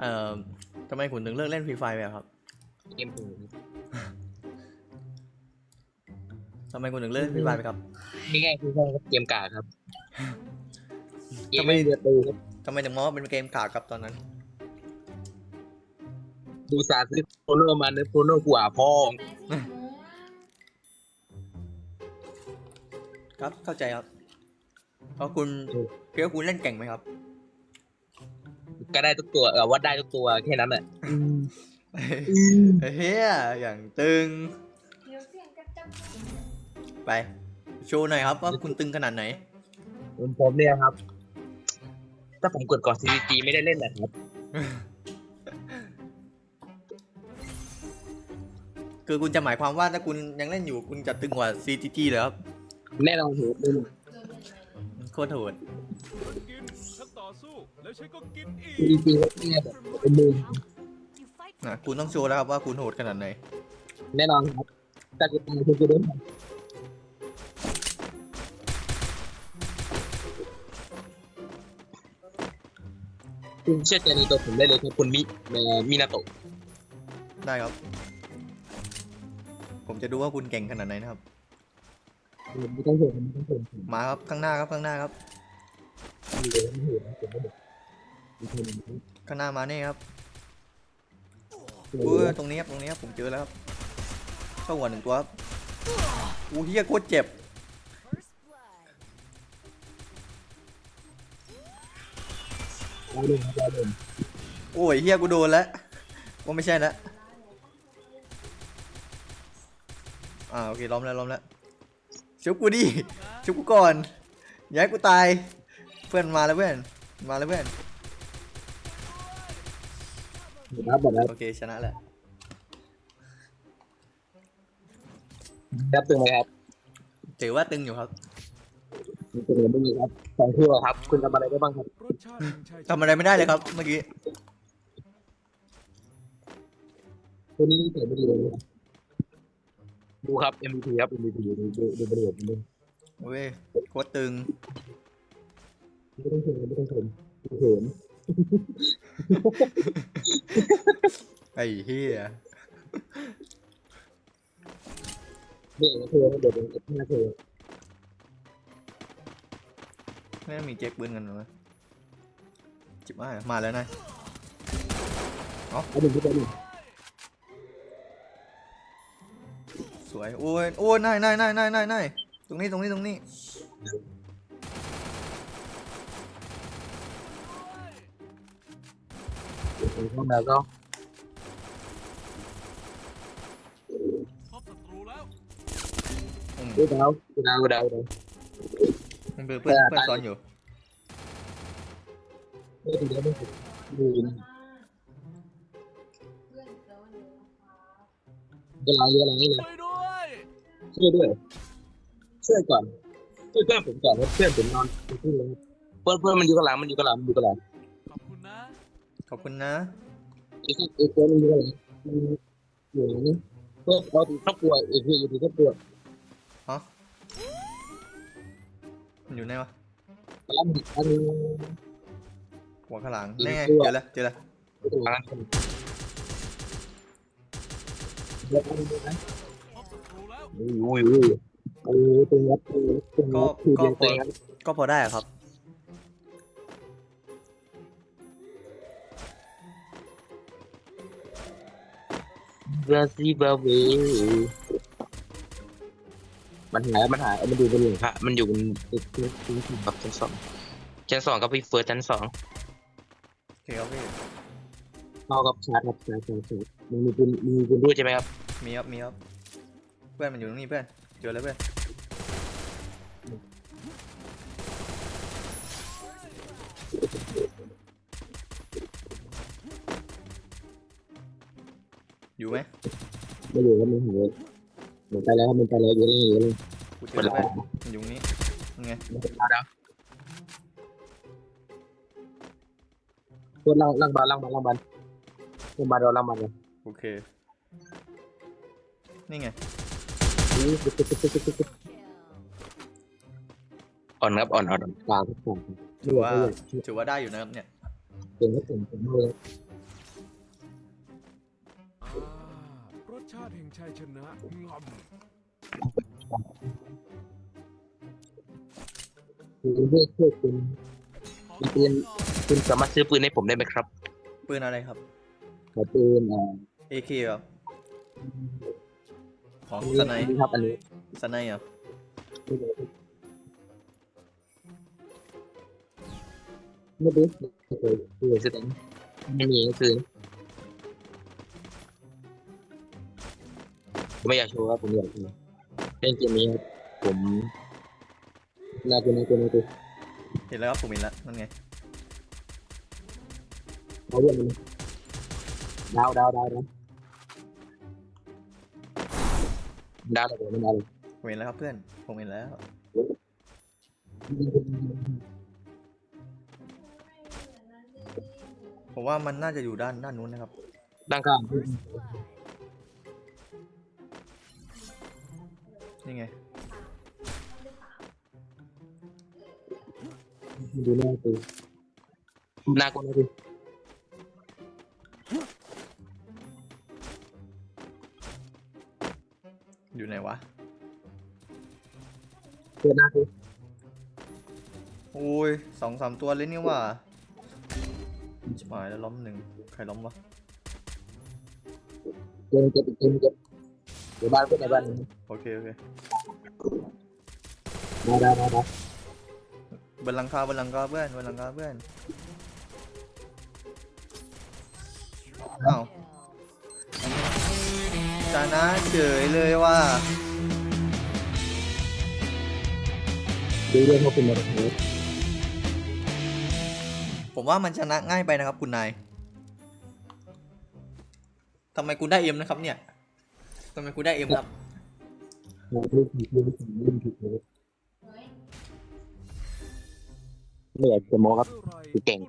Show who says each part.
Speaker 1: เอ่อทำไมคุณถึงเลิกเล่นฟรีไฟไปอะครับ
Speaker 2: เกมผม
Speaker 1: ทำไมคุณถึงเลิกเล่นฟรีไฟไปครับ
Speaker 2: ง่ายๆคือครับเกมกากครับเกม
Speaker 1: ทำไม
Speaker 2: ไม่เดือดตูครับ
Speaker 1: ทำไมถึงมองว่าเป็นเกมกากครับตอนนั้น
Speaker 2: ดูสาซื้อโปรโนมาเนื้อโปรโนกว่าพ่อ
Speaker 1: ครับเข้าใจครับเพราะคุณคิดว่าคุณเล่นเก่งไหมครับ
Speaker 2: ก็ได้ทุกตัวเออวัดได้ทุกตัวแค่นั้นแหละ
Speaker 1: เฮียอย่างตึง ไป โชว์หน่อยครับว่าคุณตึงขนาดไหน
Speaker 2: ผมผมเนี่ยครับ ถ้าผมกดก่อน CCG ไม่ได้เล่นนะครับ
Speaker 1: คือคุณจะหมายความว่าถ้าคุณยังเล่นอยู่คุณจะตึงกว่า CGG เลยครับ
Speaker 2: แน่นอนโหดเลย
Speaker 1: โคตรโหด
Speaker 3: กินฉันต่อ สู้แล้วฉันก็กินอีก
Speaker 2: CCG เนี่ยแบบเป็นมือ
Speaker 1: นะคุณต้องโชว์แล้วครับว่าคุณโหดขนาดไหน
Speaker 2: แน่นอนครับแต่กูตายคุณจะโดนคุณเชื่อใจในตัวผมได้เลยครับคุณมิเอ่อมินาโตะ
Speaker 1: ได้ครับ ผมจะดูว่าคุณเก่งขนาดไหนนะครับ
Speaker 2: ไม่ต้องห่วงไม่ต้องห่วงผม
Speaker 1: มาครับข้างหน้าครับข้างหน้าครับ
Speaker 2: มี เลยไม่ห่วงนะผมไม่เด็กมีคนหนึ่ง
Speaker 1: ข้างหน้ามานี่ครับ
Speaker 2: โอ้
Speaker 1: เอ
Speaker 2: โห
Speaker 1: อตรงนี้ครับตรงนี้ครับผมเจอแล้วครับเข้าหัวหนึ่งตัวครับอู้เฮียโคตรเจ็บ
Speaker 2: เอาเลยครับเอาเลย
Speaker 1: โอ้ยเฮียกูโดนแล้วก็ไม่ใช่แล้วอ่าโอเคล้อมแล้วล้อมแล้วชุบกูดิชุบกูก่อนอย่าให้กูตาย เพื่อนมาแล้วเพื่อนมาแล้วเพื่อน
Speaker 2: หมดแล้วหมดแล้ว
Speaker 1: โอเคชนะแหละ
Speaker 2: ครับตึงไหมครับ
Speaker 1: ถือว่าตึงอยู่ครับ
Speaker 2: มีตึงหรือไม่มีครับสองคู่ครับ คุณทำอะไรได้บ้างครับ
Speaker 3: รสชาติแห่งชัยชนะ
Speaker 1: ทำอะไรไม่ได้เลยครับ เมื่อกี้
Speaker 2: ตัวนี้เกิดไม่ดีเลยครับดูครับ MVP ครับ MVP ดูดูดูประโยชน์ดู
Speaker 1: โอ้ยโคตรตึง
Speaker 2: ไม่ต้องเขินไม่ต้องเขินไม่ต้องเขิน
Speaker 1: ไอ้เฮีย
Speaker 2: เด็กเธอเด็กเด็กหน้าเธอ
Speaker 1: ไม่มีเจ๊กปืนกันเหรอจิบมามาแล้วนาย
Speaker 2: เอาหนึ่งที่ไปหนึ่ง
Speaker 1: สวยโอ้ยโอ้ยนายนายนายนายนายนายตรงนี้ตรงนี้ตรงนี้
Speaker 2: เข้ามาก็
Speaker 3: พบศัตรูแล้ว
Speaker 1: อืม
Speaker 2: ดูดาวดูดาวดูดาวดูดาว
Speaker 1: มันเพื่อนเพื่อนเพื่อนซ้อนอยู่
Speaker 2: ไม่ถึงแล้วไม่ถึงดูนะก็ล้างเยอะล้างนี่เลย
Speaker 3: ช่วยด้วย
Speaker 2: ช่วยด้วยช่วยก่อนช่วยเพื่อนผมก่อนว่าเพื่อนผมนอนอยู่ที่เลยเพื่อนเพื่อนมันอยู่กับหลังมันอยู่กับหลังมันอยู่กับหลัง
Speaker 3: ขอบคุณนะ
Speaker 1: อี
Speaker 2: กอีกตัวนึงอยู่กับหลังมันอยู่นี้เพื่อเราถูกครอบครัวอีกทีอยู่ที่ครอบครัว
Speaker 1: มันอยู่ไหนวะ
Speaker 2: แล้วมันอันนี้
Speaker 1: หัวข้างหลังนี่ไงเจอแล้วเจอแล้ว
Speaker 2: ตัวนั้นเดี๋ยวอันนี้นะ
Speaker 3: พบศัตรูแล้ว
Speaker 2: อุ้ยอุ้ยโอ้ยตัวนี้ตัวนี้ตัวนี้คือ
Speaker 1: ก็พอได้ครับ
Speaker 2: บราซิลบาเวมันหายมันหายมันอยู่บนหลังคามันอยู่บนตึกตึกตึกตึกแบบชั้นสองชั้นสองกับพี่เฟิร์สชั้นสอง
Speaker 1: โอเคครับพี่
Speaker 2: เข้ากับชาร์จกับชาร์จชาร์จชาร์จมึงมีปืนมึงมีปืนด้วยใช่ไหมครับ
Speaker 1: มีครับมีครับเพื่อนมันอยู่ตรงนี้เพื่อนเจอแล้วเพื่อน อยู่ไหม
Speaker 2: ไม่อยู่ครับมันหายมันไปแล้วครับมันไปแล้วเยอะเลยเยอะเลย
Speaker 1: กูเจ
Speaker 2: เว
Speaker 1: อแล้ว
Speaker 2: ลา
Speaker 1: เพื่อนมันอยู่ตรงนี้ยังไง
Speaker 2: มันเป็นแล้วตัวล่างล่างบานล่างบานล่างบานล่างบานเราล่างบานเลย
Speaker 1: โอเค นี่ไง
Speaker 2: อ่อนครับอ่อนอ่อนกลางทุกคน
Speaker 1: ถือว่าถือว่าได้อยู่นะครับเนี่ย
Speaker 2: เก่งครับผมผมเลย
Speaker 3: ชัยชนะงอม
Speaker 2: คุณเพื่อช่วยคุณมีปืนคุณสามารถซื้อปืนให้ผมได้ไหมครับ
Speaker 1: ปืนอะไรครับ
Speaker 2: ขอปืนอ่า
Speaker 1: AK เหรอของ
Speaker 2: อัน
Speaker 1: ส
Speaker 2: นี้
Speaker 1: ไน
Speaker 2: อันนี้ครับอันนี้
Speaker 1: สไนเหรอ
Speaker 2: ไม่รู้ไม่เคยไม่เคยซื้อแต่ไม่มีก็คือ ไม่อยากโชว์ครับผมอยากโชว์เล่นเกมนี้ครับผมน่าจะน่าจะน่าจะ
Speaker 1: เห็นแล้วครับผมเห็นแล้วนั่นไง
Speaker 2: เอาเรื่องมันดาวดาวดาวดาวดาวเลยไม่ดาวเลย
Speaker 1: ผมเห็นแล้วครับเพื่อนผมเห็นแล้วผมว่ามันน่าจะอยู่ด้านด้านนู้นนะครับ
Speaker 2: ด้านข้าง
Speaker 1: นี่ไง
Speaker 2: ดูหน้าตัวหน้าคนนะดิ
Speaker 1: อยู่ไหนวะ
Speaker 2: เปิดหน้าตัว
Speaker 1: โอ้ยสองสามตัวเลยนี่ว่าชิบหายแล้วล้อมหนึ่งใครล้อมวะ
Speaker 2: เดินเก็บเดินเก็บ เดี๋ยวบ้านเพื่อนในบ้านนี้
Speaker 1: โอเคโอเค
Speaker 2: ดาวดาวดาวดาว
Speaker 1: บนหลังคาบนหลังคาเพื่อนบนหลังคาเพื่อนอ้าวชนะเฉยเลยว่า
Speaker 2: ดูเรื่องเขาเป็นอะไร
Speaker 1: ผมว่ามันชนะง่ายไปนะครับคุณนายทำไมคุณได้เอ็มนะครับเนี่ยทำไมกูได้เอ็มครับ
Speaker 2: เราดูผิดดูผิดดูผิดเลยไม่อยจะโม้ครับ
Speaker 3: เก่
Speaker 2: ง